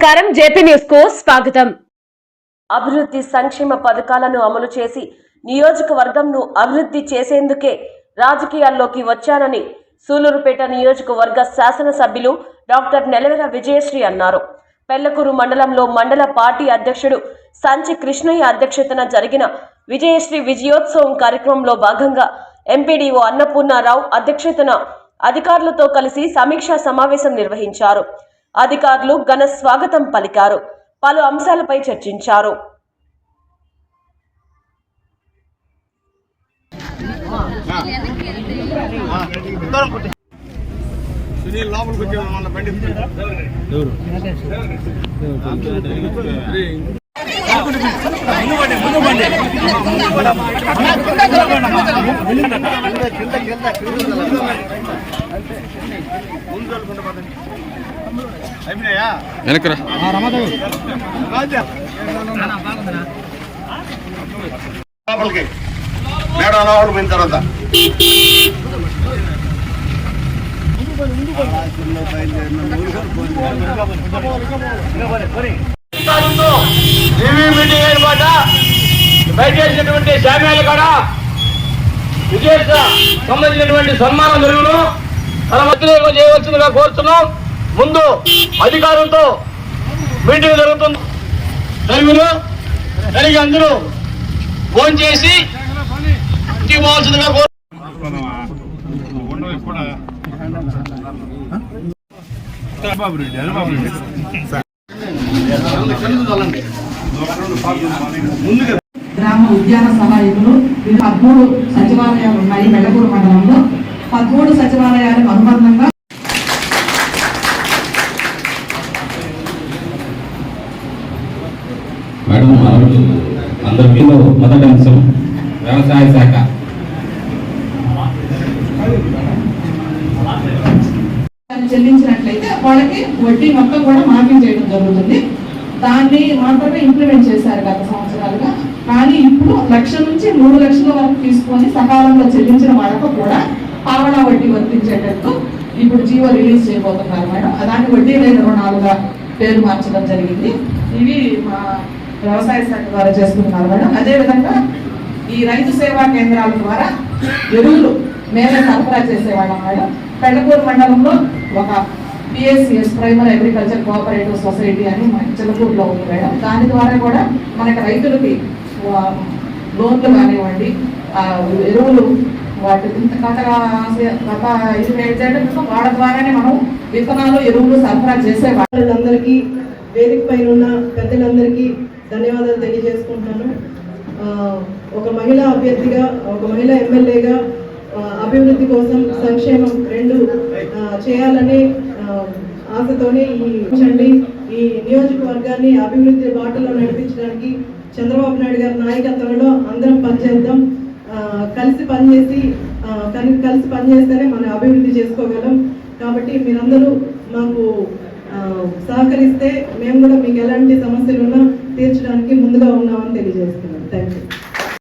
నమస్కారం జేపీ న్యూస్కు స్వాగతం. అభివృద్ధి సంక్షేమ పథకాలను అమలు చేసి నియోజకవర్గంను అభివృద్ధి చేసేందుకే రాజకీయాల్లోకి వచ్చానని సూలూరుపేట నియోజకవర్గ శాసనసభ్యులు డాక్టర్ నెలవెర విజయశ్రీ అన్నారు. పెళ్ళకూరు మండలంలో మండల పార్టీ అధ్యక్షుడు సంచి కృష్ణయ్య అధ్యక్షతన జరిగిన విజయశ్రీ విజయోత్సవం కార్యక్రమంలో భాగంగా ఎంపీడీఓ అన్నపూర్ణారావు అధ్యక్షతన అధికారులతో కలిసి సమీక్షా సమావేశం నిర్వహించారు. అధికారులు ఘన స్వాగతం పలికారు. పలు అంశాలపై చర్చించారు. వెనకరా మేడం లోపలికి పోయిన తర్వాత. రివ్యూ మీటింగ్ అనమాట బయట చేసినటువంటి శామ్యాలు కూడా విజేత సంబంధించినటువంటి సన్మానం జరుగును. తన మధ్యలో చేయవలసిందిగా కోరుతున్నాం. ముందు అధికారులతో మీటింగ్ జరుగుతుంది. కలిగి అందరూ ఫోన్ చేసి ఇంటికి పోవాల్సిందిగా బాబు రెడ్డి రెడ్డి గ్రామ ఉద్యాన సహాయకులు పదమూడు సచివాలయాలు ఉన్నాయి మెడకూరు మండలంలో. మేడం అందరి మీద మొదటి అంశం వ్యవసాయ శాఖ. చెల్లించినట్లయితే వాళ్ళకి వడ్డీ మొత్తం కూడా మాఫీ చేయడం జరుగుతుంది. దాన్ని మాత్రమే ఇంప్లిమెంట్ చేశారు గత సంవత్సరాలుగా. కానీ ఇప్పుడు లక్ష నుంచి మూడు లక్షల వరకు తీసుకొని సకాలంలో చెల్లించిన వాళ్ళకు కూడా పావడా వడ్డీ వర్తించేటట్టు ఇప్పుడు జీవో రిలీజ్ చేయబోతున్నారు మేడం. దాన్ని వడ్డీ లేని రుణాలుగా పేరు మార్చడం జరిగింది. ఇవి మా వ్యవసాయ శాఖ ద్వారా చేస్తున్నారు మేడం. అదేవిధంగా ఈ రైతు సేవా కేంద్రాల ద్వారా ఎరువులు మేమే సరఫరా చేసేవాళ్ళం మేడం. పెళ్ళకూరు మండలంలో ఒక PSCS primary agriculture cooperative society అని మన చిలకూరులో ఉంది మేడం. దాని ద్వారా కూడా మనకి రైతులకి లోన్లు కానివ్వండి ఎరువులు వాటి గత గత ఇది ఏంటంటే వాళ్ళ ద్వారానే మనం విత్తనాలు ఎరువులు సరఫరా చేసే వాళ్ళందరికీ వేదిక పైన ఉన్న పెద్దలందరికీ ధన్యవాదాలు తెలియజేసుకుంటాను. ఒక మహిళా అభ్యర్థిగా ఒక మహిళా ఎమ్మెల్యేగా అభివృద్ధి కోసం సంక్షేమం రెండు చేయాలనే ఆశతోనే ఈ చండి ఈ నియోజకవర్గాన్ని అభివృద్ధి బాటలో నడిపించడానికి చంద్రబాబు నాయుడు గారి నాయకత్వంలో అందరం పనిచేద్దాం కలిసి పనిచేసి కలిసి పనిచేస్తేనే మనం అభివృద్ధి చేసుకోగలం. కాబట్టి మీరందరూ మాకు సహకరిస్తే మేము కూడా మీకు ఎలాంటి సమస్యలు ఉన్నా తీర్చడానికి ముందుగా ఉన్నామని తెలియజేస్తున్నాం. Thank you